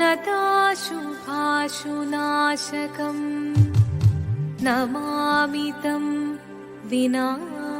नताशुभाशुनाशकम् नमामि तं विनायकम्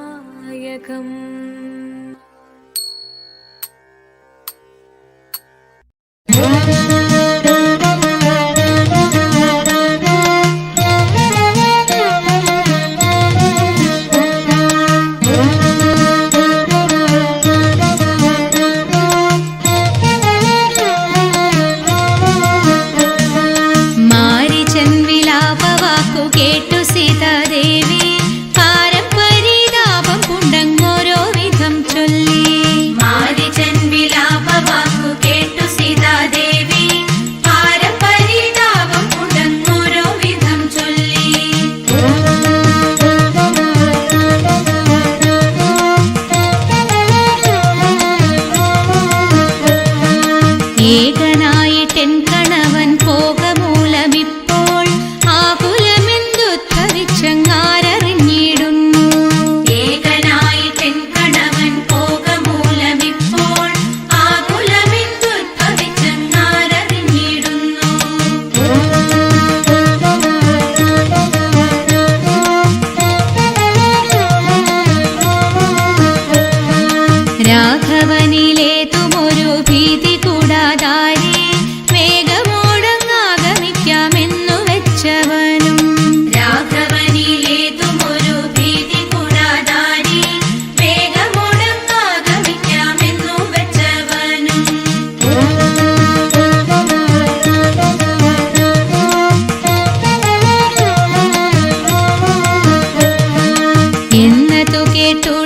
మేఘనా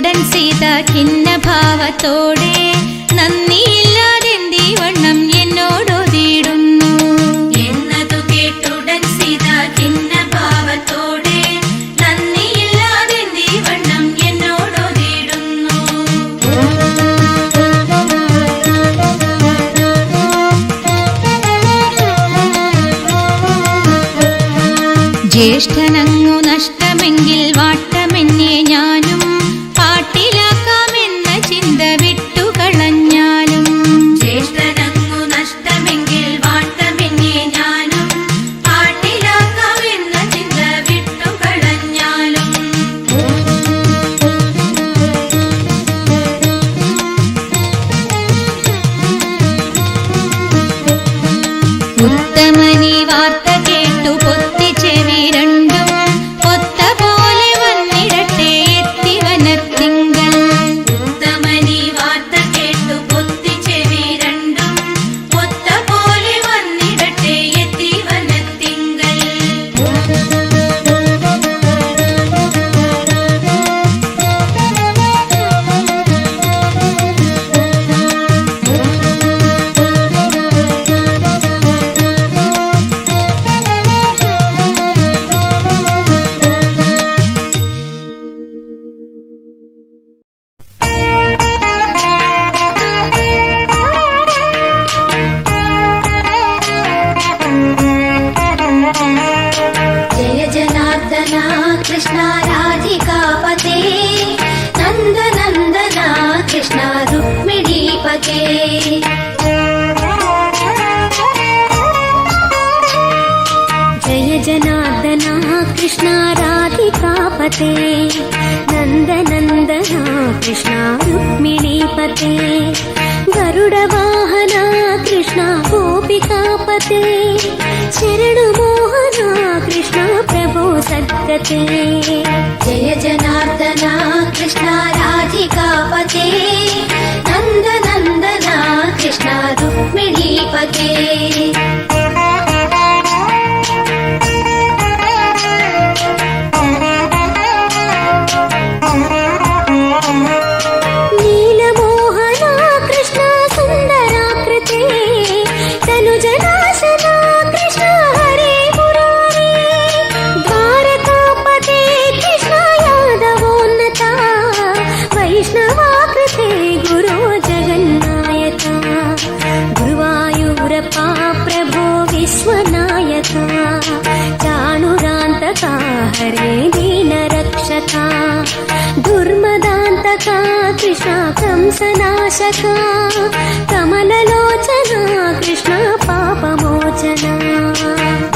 കേട്ടുടൻ സീത ഖിന്നഭാവത്തോടെ നന്ദിയില്ലാതെന്തി വണ്ണം എന്നോടൊതിടുന്നു. എന്നതു കേട്ടുടൻ സീത ഖിന്നഭാവത്തോടെ നന്ദിയില്ലാതെന്തി വണ്ണം എന്നോടൊതിടുന്നു. ജ്യേഷ്ഠനങ്ങു రుక్మిణీపతే నందనందన కృష్ణ రుక్మిణీపతే గరుడవాహన కృష్ణ గోపికాపతే శరణుమోహన కృష్ణ ప్రభో సద్గతే జయ జనార్దన కృష్ణ రాధికాపతే నందనందన కృష్ణ రుక్మిణీపతే దుర్మదాంతకా దుర్మదాంతకా కృష్ణ కంసనాశకా కమలలోచనా కృష్ణ పాపమోచనా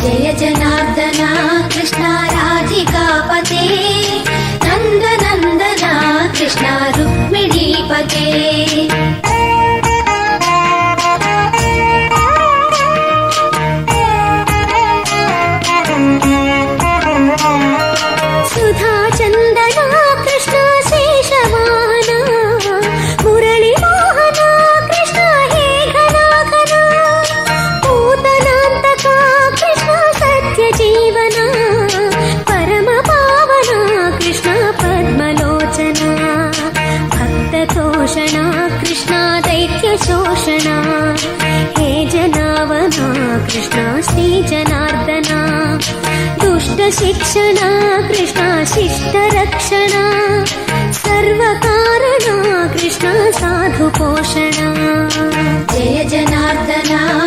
జయ జనార్దనా కృష్ణ రాధికాపతే నందనందనా కృష్ణ రుక్మిణీపతే कृष्णा साधुपोषणा जय जनार्दना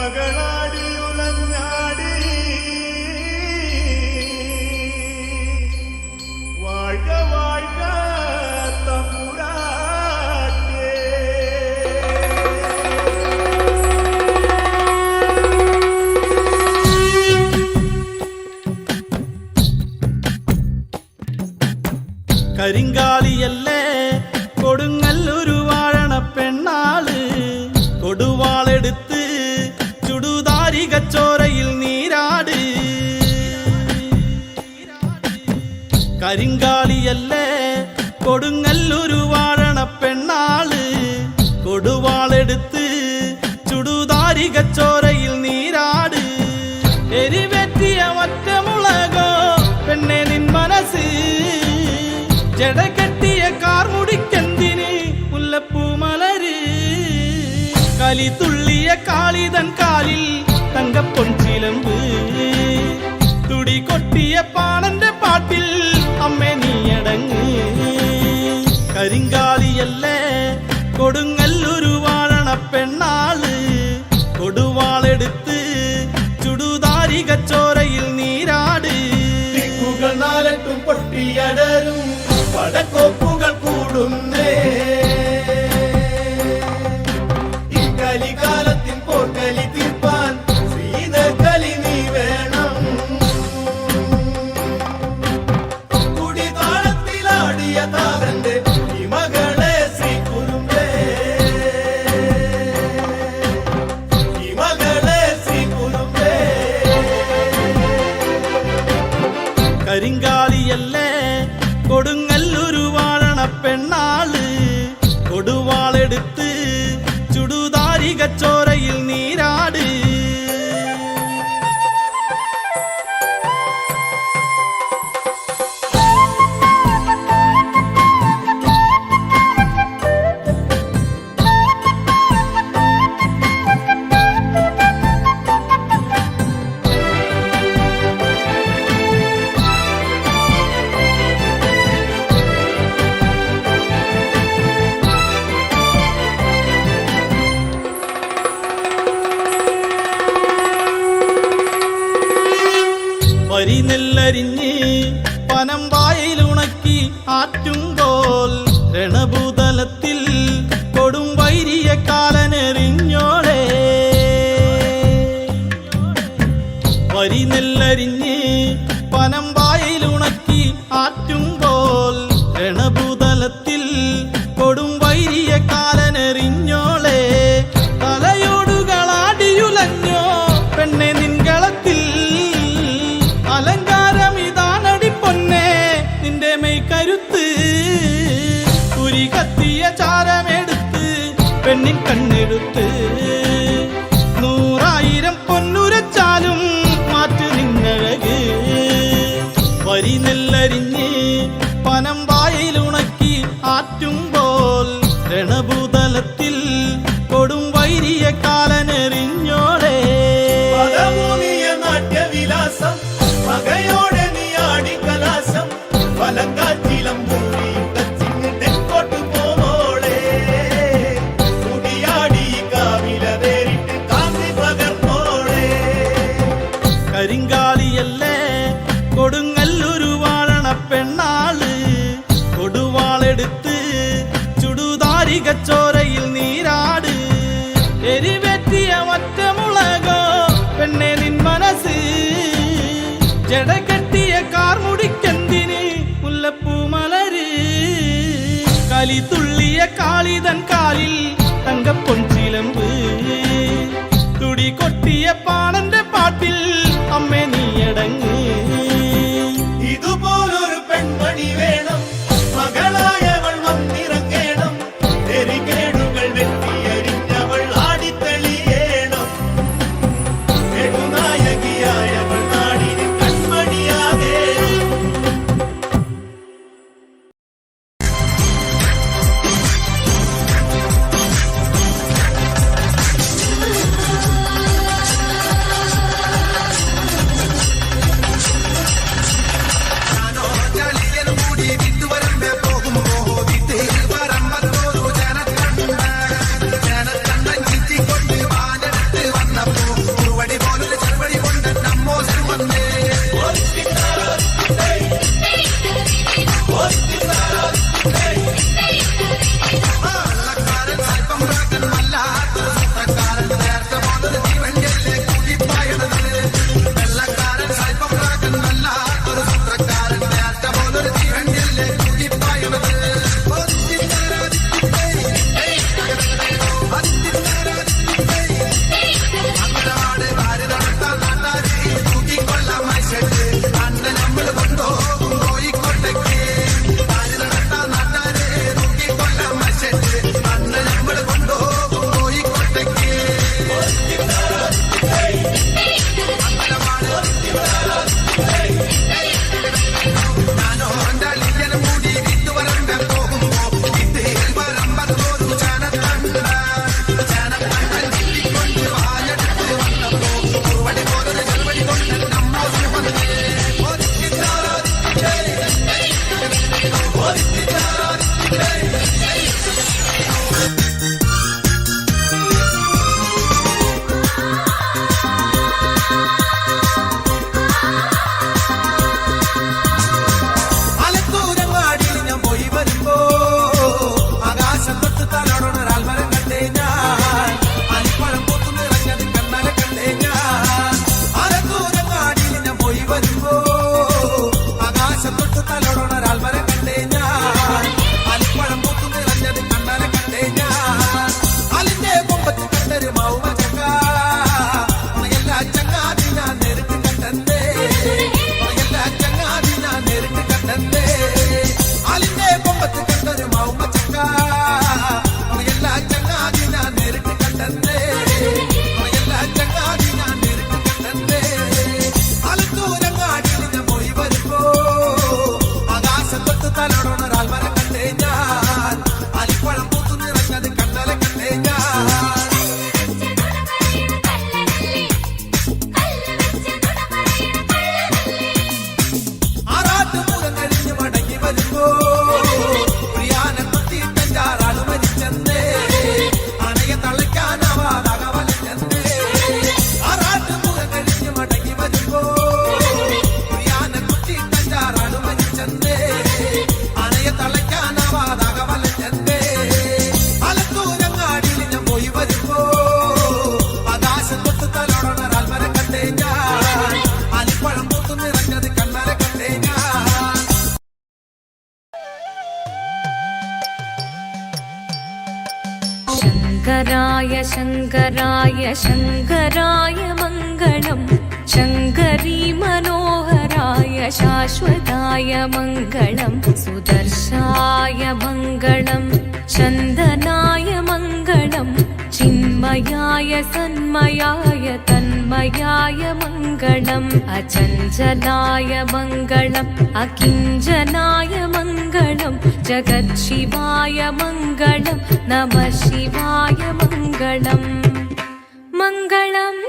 ಮಗಳ കലി തുള്ളിയ കാളിതൻ കാലിൽ തങ്കപ്പൊൻചിലമ്പ്. തുടി കൊട്ടിയ പാണന്റെ പാട്ടിൽ അമ്മ നീയടങ്ങ്. കരിങ്കാലിയല്ലേ കൊടുങ്ങല്ലൊരു വാഴണ പെണ്ണാൾ. കൊടുവാളെടുത്ത് ചുടുതാരികച്ചോരയിൽ നീരാട്. ദിക്കുകൾ നാലട്ടും പൊട്ടിയടരും പടക്കോപ്പുകൾ കൂടുന്നേ எடுத்து നെല്ലരിഞ്ഞ് പനം വായിലുണക്കി ആറ്റുംകോൽ രണഭൂതലത്തിൽ കൊടും വൈരിയ കാലനെറിഞ്ഞോളെ വരി നെല്ലരിഞ്ഞ് പനം വായിലുണക്കി ആറ്റുംകോൽ രണഭൂതലത്തിൽ കൊടും വൈരിയ കാലനെറിഞ്ഞോളെ കണ്ണെടുത്ത്. നൂറായിരം പൊന്നുരച്ചാലും മാറ്റു നിന്നഴക്. വരി നെല്ലരിഞ്ഞ് പനം വായിലുണക്കി ആറ്റുമ്പോൾ രണഭൂതലത്ത് നാരികച്ചോരയിൽ നീരാട് എരിവെത്തിയ ഒറ്റമുളകോ പെണ്ണെ നിൻ മനസ്സ് ജടകെട്ടിയ കാർമുടിക്കെന്തിന് മുല്ലപ്പൂ മലര് കലി തുള്ളിയ കാളിതൻ കാലിൽ തങ്കപ്പൊൻ ചിലമ്പ് തുടി കൊട്ടിയ പാണന്റെ പാട്ടിൽ शङ्कराय शङ्कराय शङ्कराय मङ्गलम् शङ्करी मनोहराय शाश्वताय मङ्गलम् सुदर्शाय मङ्गलम् चन्दनाय मङ्गलम् चिन्मयाय सन्मयाय तन्मयाय मङ्गलम् अचञ्चलाय मङ्गलम् अकिञ्चनाय मङ्गलं जगत्शिवाय मङ्गलं नमः शिवाय मङ्गलम् मङ्गलम्